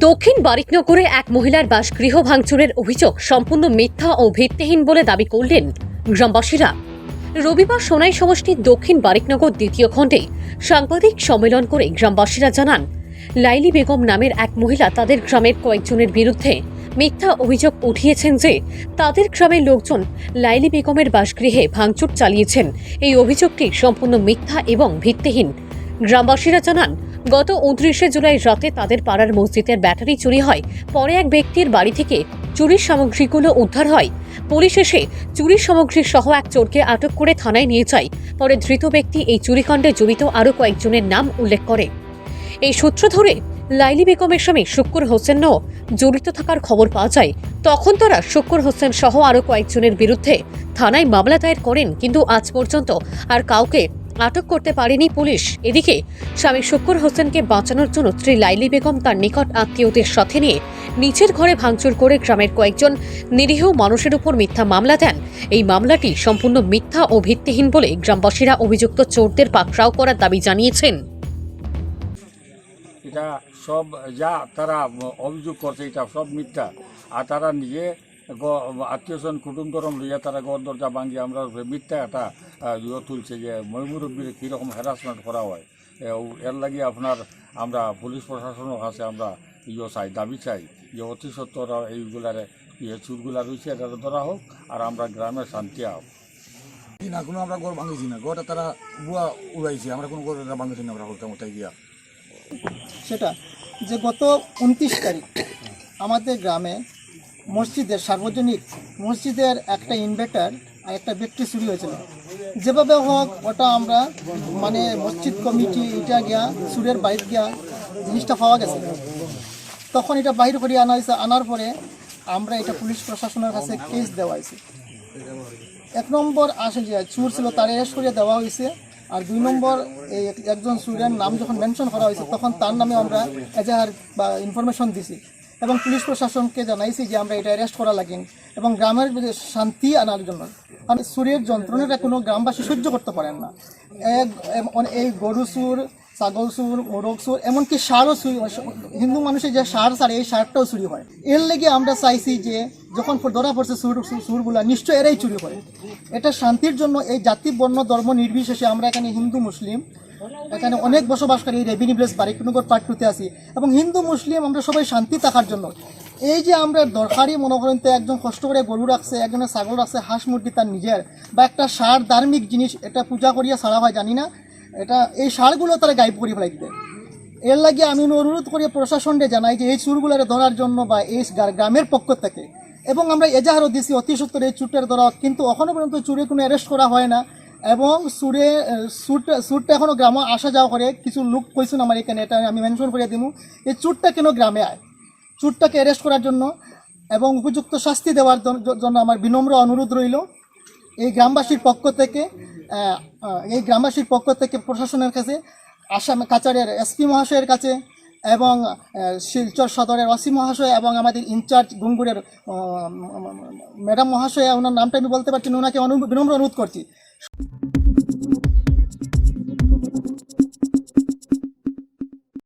দক্ষিণ বারিকনগরে এক মহিলার বাসগৃহ ভাঙচুরের অভিযোগ সম্পূর্ণ মিথ্যা ও ভিত্তিহীন বলে দাবি করলেন গ্রামবাসীরা। রবিবার সোনাই সমষ্টির দক্ষিণ বারিকনগর দ্বিতীয় খণ্ডে সাংবাদিক সম্মেলন করে গ্রামবাসীরা জানান, লাইলি বেগম নামের এক মহিলা তাদের গ্রামের কয়েকজনের বিরুদ্ধে মিথ্যা অভিযোগ উঠিয়েছেন যে তাদের গ্রামের লোকজন লাইলি বেগমের বাসগৃহে ভাঙচুর চালিয়েছেন। এই অভিযোগটি সম্পূর্ণ মিথ্যা এবং ভিত্তিহীন। গ্রামবাসীরা জানান গত উনত্রিশে জুলাই রাতে তাদের পাড়ার মসজিদের ব্যাটারি চুরি হয়। পরে এক ব্যক্তির বাড়ি থেকে চুরির সামগ্রীগুলো উদ্ধার হয়। পুলিশ এসে চুরির সামগ্রী সহ এক চোরকে আটক করে থানায় নিয়ে যায়। পরে ধৃত ব্যক্তি এই চুরিকাণ্ডে জড়িত আরও কয়েকজনের নাম উল্লেখ করে। এই সূত্র ধরে লাইলি বেগমের স্বামী শুক্কুর হোসেনও জড়িত থাকার খবর পাওয়া যায়। তখন তারা শুক্কুর হোসেন সহ আরও কয়েকজনের বিরুদ্ধে থানায় মামলা দায়ের করেন, কিন্তু আজ পর্যন্ত আর কাউকে আটক করতে পারেনি পুলিশ। এদিকে স্বামী শুকুর হোসেনকে বাঁচানোর জন্য স্ত্রী লাইলি বেগম তার নিকট আত্মীয়দের সাথে নিয়ে নিচের ঘরে ভাঙচুর করে গ্রামের কয়েকজন নিরীহ মানুষের উপর মিথ্যা মামলা দেন। এই মামলাটি সম্পূর্ণ মিথ্যা ও ভিত্তিহীন বলে গ্রামবাসীরা অভিযুক্ত চোরদের পাকড়াও করার দাবি জানিয়েছেন। এটা সব, যা তারা অভিযোগ করছে, এটা সব মিথ্যা। আর তারা নিজে আত্মীয় স্বজন কুটুম ধরম লইয়া তারা ঘর দরজা ভাঙি আমরা মিথ্যা একটা ইয়ে তুলছে যে ময়মুরব্বীর কীরকম হ্যারাসমেন্ট করা হয়। এর লাগি আপনার আমরা পুলিশ প্রশাসনের কাছে আমরা ইয়ে চাই দাবি চাই যে অতি সত্তর এইগুলারে ইয়ে চুরগুলা রয়েছে এটা ধরা হোক আর আমরা গ্রামে শান্তি হোক না কোনো আমরা ঘর ভাঙিছি না। ঘরটা তারা বুয়া উড়াইছে আমরা কোনো ঘর ভাঙিছি না আমরা হলতে মোটাই গিয়া সেটা যে গত উনত্রিশ তারিখ আমাদের গ্রামে মসজিদের সার্বজনিক মসজিদের একটা ইনভার্টার আর একটা ব্যাটারি চুরি হয়েছিল। যেভাবে হোক, ওটা আমরা মানে মসজিদ কমিটি এটা গিয়া সুরের বাইর গিয়া জিনিসটা পাওয়া গেছে। তখন এটা বাহির করে আনা হয়েছে, আনার পরে আমরা এটা পুলিশ প্রশাসনের কাছে কেস দেওয়া হয়েছে। এক নম্বর আসে যে চুর ছিল তার অ্যারেস্ট করে দেওয়া হয়েছে, আর দুই নম্বর এই একজন স্টুডেন্ট নাম যখন মেনশন করা হয়েছে, তখন তার নামে আমরা এজাহার বা ইনফরমেশন দিছি। এবং পুলিশ প্রশাসনকে জানাইছি যে আমরা এটা অ্যারেস্ট করা লাগেন এবং গ্রামের শান্তি আনার জন্য। কারণ সুরের যন্ত্রণাটা কোনো গ্রামবাসী সহ্য করতে পারেন না। এই গরু সুর, ছাগল সুর, মোরগ সুর, এমনকি সারও চুরি হয়। হিন্দু মানুষের যে সার সারে এই সারটাও চুরি হয়। এর লেগে আমরা চাইছি যে, যখন ধরা পড়ছে সুর সুরগুলা নিশ্চয় এরাই চুরি করে। এটা শান্তির জন্য এই জাতি, বর্ণ, ধর্ম নির্বিশেষে আমরা এখানে হিন্দু, মুসলিম এখানে অনেক বসবাসকারী রেভিনিউ প্লেস বারিকনগর পার্ট টুতে আছি। এবং হিন্দু, মুসলিম আমরা সবাই শান্তি থাকার জন্য। এই যে আমরা দরকারি মনে করেন তো একজন কষ্ট করে গরু রাখছে একজনের ছাগল রাখছে, হাঁস মুরগি তার নিজের, বা একটা সার ধার্মিক জিনিস, এটা পূজা করিয়া ছাড়া হয়, জানি না। এটা, এই সারগুলো তারা গাইব করে ফেলাইতে এর লাগে আমি অনুরোধ করি প্রশাসনকে জানাই যে এই চুরগুলারে ধরার জন্য বা এই গ্রামের পক্ষ থেকে, এবং আমরা এজাহারও দিছি, অতি সত্তর এই চুটের ধরা কিন্তু এখনও পর্যন্ত চুরে কোনো অ্যারেস্ট করা হয় না। এবং সুরে সুট সুটটা এখনও গ্রামে আসা যাওয়া করে কিছু লোক কইছেন আমার এখানে এটা আমি মেনশন করে দিব এই চুটটা কেন গ্রামে আয় চুরটাকে অ্যারেস্ট করার জন্য এবং উপযুক্ত শাস্তি দেওয়ার জন্য আমার বিনম্র অনুরোধ রইল এই গ্রামবাসীর পক্ষ থেকে এই গ্রামবাসীর পক্ষ থেকে প্রশাসনের কাছে আসাম কাচারের এসপি মহাশয়ের কাছে এবং শিলচর সদরের অসি মহাশয় এবং আমাদের ইনচার্জ গুঙ্গুরের ম্যাডাম মহাশয় ওনার নামটা আমি বলতে পারছি না ওনাকে বিনম্র অনুরোধ করছি you